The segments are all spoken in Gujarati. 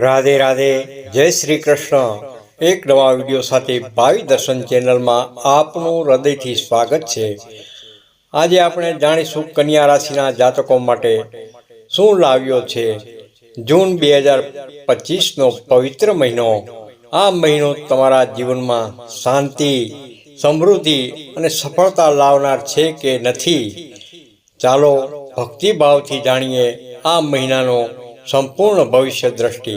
રાધે રાધે, જય શ્રી કૃષ્ણ. એક નવા વીડિયો સાથે ભાવિ દર્શન ચેનલમાં આપનું હૃદયથી સ્વાગત છે. આજે આપણે જાણીશું કન્યા રાશિના જાતકો માટે શું લાવ્યો છે. જૂન બે હજાર પચીસનો પવિત્ર મહિનો. આ મહિનો તમારા જીવનમાં શાંતિ, સમૃદ્ધિ અને સફળતા લાવનાર છે કે નથી? ચાલો ભક્તિભાવથી જાણીએ આ મહિનાનો સંપૂર્ણ ભવિષ્ય દ્રષ્ટિ,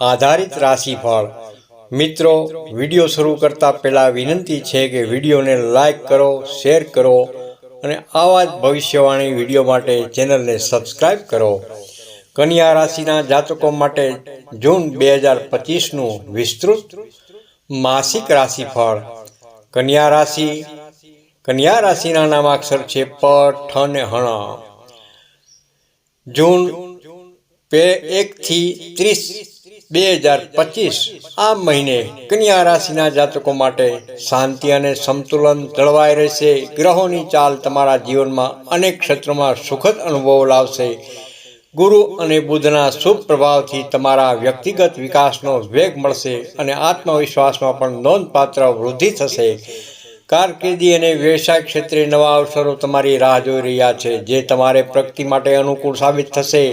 આધારિત રાશિફળ. મિત્રો, વીડિયો શરૂ કરતા પહેલાં વિનંતી છે કે વિડીયોને લાઈક કરો, શેર કરો અને આવા જ ભવિષ્યવાણી વીડિયો માટે ચેનલને સબસ્ક્રાઈબ કરો. કન્યા રાશિના જાતકો માટે જૂન બે હજાર પચીસનું વિસ્તૃત માસિક રાશિફળ. કન્યા રાશિ, કન્યા રાશિના નામાક્ષર છે પ, ઠ ને હણ. જૂન બે એકથી ત્રીસ, બે હજાર પચીસ, આ મહિને કન્યા રાશિના જાતકો માટે શાંતિ અને સંતુલન જળવાઈ રહેશે. ગ્રહોની ચાલ તમારા જીવનમાં અનેક ક્ષેત્રોમાં સુખદ અનુભવો લાવશે. ગુરુ અને બુધના શુભ પ્રભાવથી તમારા વ્યક્તિગત વિકાસનો વેગ મળશે અને આત્મવિશ્વાસમાં પણ નોંધપાત્ર વૃદ્ધિ થશે. કારકિર્દી અને વ્યવસાય ક્ષેત્રે નવા અવસરો તમારી રાહ જોઈ રહ્યા છે, જે તમારે પ્રગતિ માટે અનુકૂળ સાબિત થશે.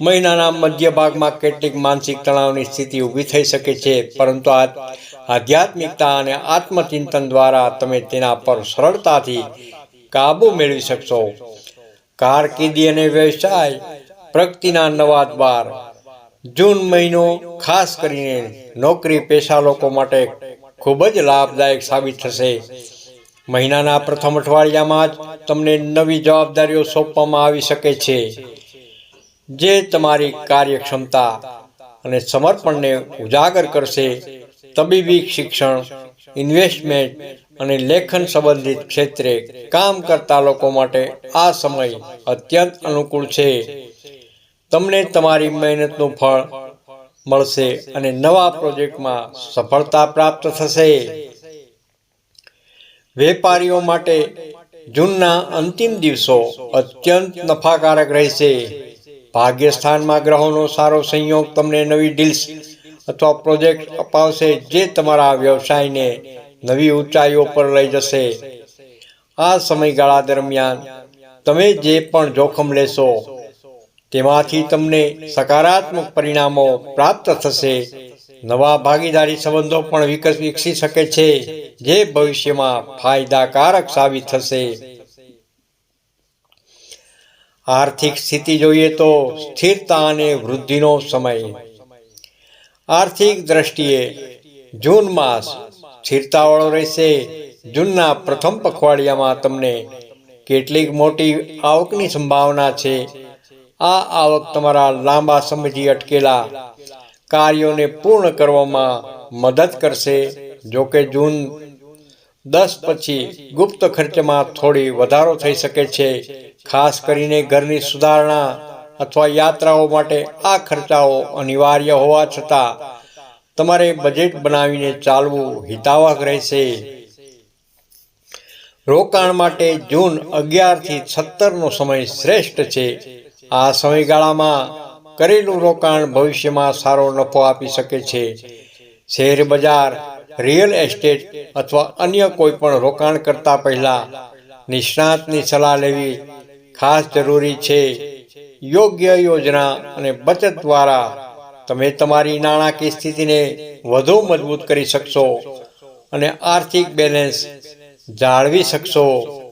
મહિનાના મધ્ય ભાગમાં કેટલીક માનસિક તણાવની સ્થિતિ ઊભી થઈ શકે છે, પરંતુ આ આધ્યાત્મિકતા અને આત્મચિંતન દ્વારા તમે તેના પર સરળતાથી કાબુ મેળવી શકશો. કારકિર્દી અને વ્યવસાય પ્રગતિના નવા દ્વાર. જૂન મહિનો ખાસ કરીને નોકરી પેશા લોકો માટે ખૂબ જ લાભદાયક સાબિત થશે. મહિનાના પ્રથમ અઠવાડિયામાં જ તમને નવી જવાબદારીઓ સોંપવામાં આવી શકે છે. જે તમારી કાર્યક્ષમતા અને સમર્પણને ઉજાગર કરશે, તબીબી શિક્ષણ ઇન્વેસ્ટમેન્ટ અને લેખન સંબંધિત ક્ષેત્રે કામ કરતા લોકો માટે આ સમય અત્યંત અનુકૂળ છે. તમને તમારી મહેનતનું ફળ મળશે અને નવા પ્રોજેક્ટમાં સફળતા પ્રાપ્ત થશે. વેપારીઓ માટે જૂનના અંતિમ દિવસો અત્યંત નફાકારક રહેશે. ભાગ્યસ્થાનમાં ગ્રહોનો સારો સંયોગ તમને નવી ડીલ્સ અથવા પ્રોજેક્ટ અપાવશે જે તમારા વ્યવસાયને નવી ઊંચાઈઓ પર લઈ જશે. આ સમયગાળા દરમિયાન તમે જે પણ જોખમ લેશો, તેમાંથી તમને સકારાત્મક પરિણામો પ્રાપ્ત થશે. નવા ભાગીદારી સંબંધો પણ વિકસ શકે છે, જે ભવિષ્યમાં ફાયદાકારક સાબિત થશે. આર્થિક સ્થિતિ જોઈએ તો સ્થિરતા અને વૃદ્ધિનો સમય. આર્થિક દ્રષ્ટિએ જૂન માસ સ્થિરતાવાળો રહેશે. જૂનના પ્રથમ પખવાડિયામાં તમને કેટલીક મોટી આવકની સંભાવના છે. આ આવક તમારા લાંબા સમયથી અટકેલા કાર્યોને પૂર્ણ કરવામાં મદદ કરશે. જોકે જૂન દસ પછી ગુપ્ત ખર્ચમાં થોડી વધારો થઈ શકે છે. ખાસ કરીને ઘરની સુધારણા અથવા યાત્રાઓ માટે આ ખર્ચાઓ અનિવાર્ય હોવા છતાં તમારે બજેટ બનાવીને ચાલવું હિતાવહ રહેશે. રોકાણ માટે જૂન અગિયારથી સત્તરનો સમય શ્રેષ્ઠ છે. આ સમયગાળામાં કરેલું રોકાણ ભવિષ્યમાં સારો નફો આપી શકે છે. શેર બજાર, રિયલ એસ્ટેટ અથવા અન્ય કોઈ પણ રોકાણ કરતા પહેલા નિષ્ણાતની સલાહ લેવી ખાસ જરૂરી છે યોગ્ય યોજના અને બચત દ્વારા તમે તમારી નાણાકીય સ્થિતિને વધુ મજબૂત કરી શકશો અને આર્થિક બેલેન્સ જાળવી શકશો.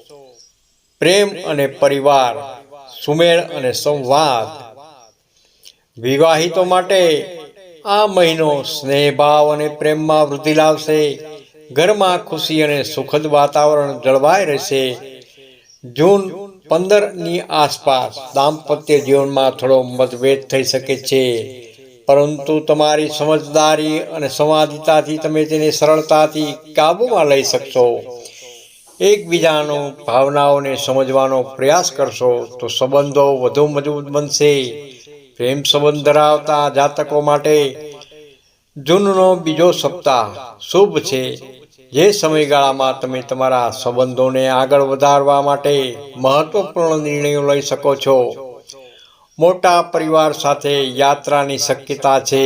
પ્રેમ અને પરિવાર, સુમેળ અને સંવાદ. વિવાહિતો માટે આ મહિનો સ્નેહભાવ અને પ્રેમમાં વૃદ્ધિ લાવશે. ઘરમાં ખુશી અને સુખદ વાતાવરણ જળવાઈ રહેશે. જૂન પંદરની આસપાસ દાંપત્ય જીવનમાં થોડો મતભેદ થઈ શકે છે. પરંતુ તમારી સમજદારી અને સંવાદિતાથી તમે તેને સરળતાથી કાબૂમાં લઈ શકશો. એકબીજાનો ભાવનાઓને સમજવાનો પ્રયાસ કરશો તો સંબંધો વધુ મજબૂત બનશે. પ્રેમ સંબંધ ધરાવતા જાતકો માટે જૂનનો બીજો સપ્તાહ શુભ છે. જે સમયગાળામાં તમે તમારા સંબંધોને આગળ વધારવા માટે મહત્વપૂર્ણ નિર્ણયો લઈ શકો છો. મોટા પરિવાર સાથે યાત્રાની શક્યતા છે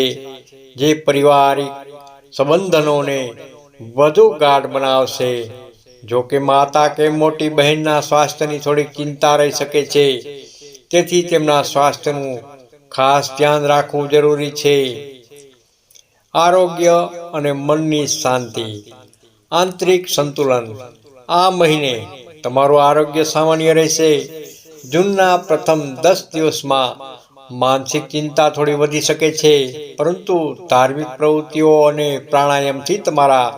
જે પારિવારિક સંબંધનોને વધુ ગાઢ બનાવશે. જો કે માતા કે મોટી બહેનના સ્વાસ્થ્યની થોડી ચિંતા રહી શકે છે. તેથી તેમના સ્વાસ્થ્યનું ખાસ ધ્યાન રાખવું જરૂરી છે. આરોગ્ય અને મનની શાંતિ. આંતરિક સંતુલન. આ મહિને તમારું આરોગ્ય સામાન્ય રહેશે. જૂનના પ્રથમ દસ દિવસમાં માનસિક ચિંતા થોડી વધી શકે છે, પરંતુ ધાર્મિક પ્રવૃત્તિઓ અને પ્રાણાયામથી તમારા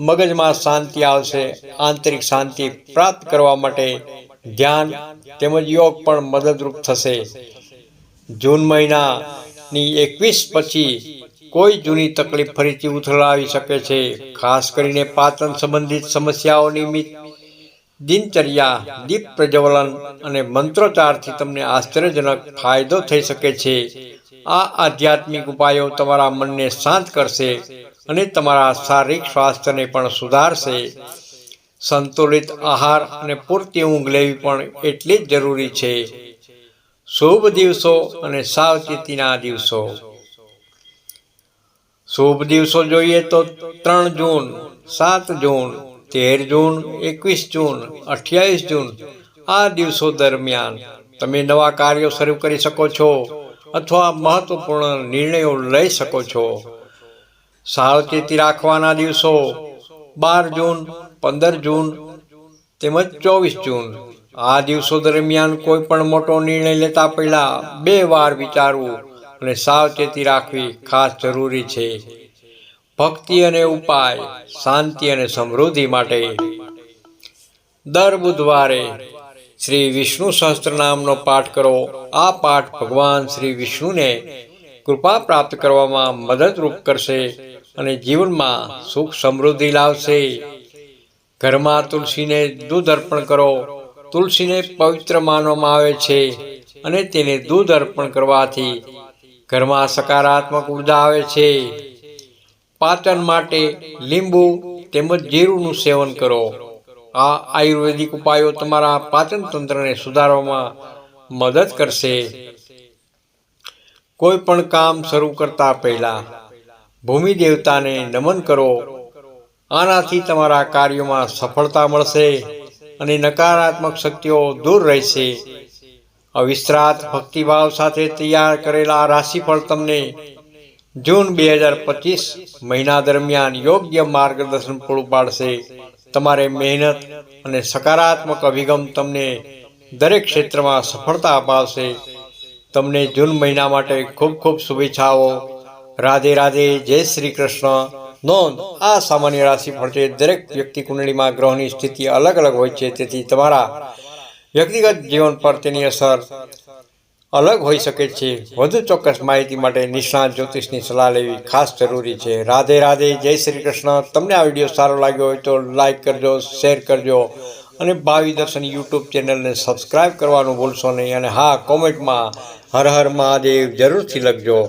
મગજમાં શાંતિ આવશે. આંતરિક શાંતિ પ્રાપ્ત કરવા માટે ધ્યાન તેમજ યોગ પણ મદદરૂપ થશે. જૂન મહિનાની એકવીસ પછી કોઈ જૂની તકલીફ ફરીથી ઉથલાવી શકે છે, ખાસ કરીને પાચન સંબંધિત સમસ્યાઓ નિમિત્ત દિનચર્યા, દીપ પ્રજ્વલન અને મંત્રોચ્ચારથી તમને આશ્ચર્યજનક ફાયદો થઈ શકે છે. આ આધ્યાત્મિક ઉપાયો તમારા મનને શાંત કરશે અને તમારા શારીરિક સ્વાસ્થ્યને પણ સુધારશે. સંતુલિત આહાર અને પૂરતી ઊંઘ લેવી પણ એટલી જ જરૂરી છે. શુભ દિવસો અને સાવચેતીના દિવસો. શુભ દિવસો જોઈએ તો ત્રણ જૂન, સાત જૂન, તેર જૂન, એકવીસ જૂન, અઠ્યાવીસ જૂન, આ દિવસો દરમિયાન તમે નવા કાર્યો શરૂ કરી શકો છો અથવા મહત્વપૂર્ણ નિર્ણયો લઈ શકો છો. સાવચેતી રાખવાના દિવસો, બાર જૂન, પંદર જૂન, તેમજ ચોવીસ જૂન. આ દિવસો દરમિયાન કોઈ પણ મોટો નિર્ણય લેતા પહેલા બે વાર વિચારવું અને સાવચેતી રાખવી ખાસ જરૂરી છે. ભક્તિ અને ઉપાય, શાંતિ અને સમૃદ્ધિ માટે દર બુધવારે શ્રી વિષ્ણુ સહસ્ત્રનામનો પાઠ કરો. આ પાઠ ભગવાન શ્રી વિષ્ણુને કૃપા પ્રાપ્ત કરવામાં મદદરૂપ કરશે અને જીવનમાં સુખ સમૃદ્ધિ લાવશે. ઘરમાં તુલસીને દૂધ અર્પણ કરો. તુલસીને પવિત્ર માનવામાં આવે છે અને તેને દૂધ અર્પણ કરવાથી ઘરમાં સકારાત્મક ઊર્જા આવે છે. પાચન માટે લીંબુ તેમજ જીરુંનું સેવન કરો. આ આયુર્વેદિક ઉપાયો તમારા પાચન તંત્રને સુધારવામાં મદદ કરશે. કોઈ પણ કામ શરૂ કરતા પહેલા ભૂમિ દેવતાને નમન કરો. આનાથી તમારા કાર્યોમાં સફળતા મળશે અને નકારાત્મક શક્તિઓ દૂર રહેશે. અવિશ્રાત ભક્તિભાવ સાથે તૈયાર કરેલા રાશિફળ તમને જૂન બે હજાર પચીસ મહિના દરમિયાન યોગ્ય માર્ગદર્શન પૂરું પાડશે. તમારે મહેનત અને સકારાત્મક અભિગમ તમને દરેક ક્ષેત્રમાં સફળતા અપાવશે. તમને જૂન મહિના માટે ખૂબ ખૂબ શુભેચ્છાઓ. રાધે રાધે, જય શ્રી કૃષ્ણ. નોંધ, આ સામાન્ય રાશિફળ છે દરેક વ્યક્તિ કુંડળીમાં ગ્રહોની સ્થિતિ અલગ અલગ હોય છે, તેથી તમારા વ્યક્તિગત જીવન પર તેની અસર અલગ હોઈ શકે છે. વધુ ચોક્કસ માહિતી માટે નિષ્ણાત જ્યોતિષની સલાહ લેવી ખાસ જરૂરી છે. રાધે રાધે, જય શ્રી કૃષ્ણ. તમને આ વીડિયો સારો લાગ્યો હોય તો લાઈક કરજો, શેર કરજો અને ભાવિ દર્શન યુટ્યુબ ચેનલને સબસ્ક્રાઈબ કરવાનું ભૂલશો નહીં અને હા, કોમેન્ટમાં હર હર મહાદેવ જરૂરથી લખજો.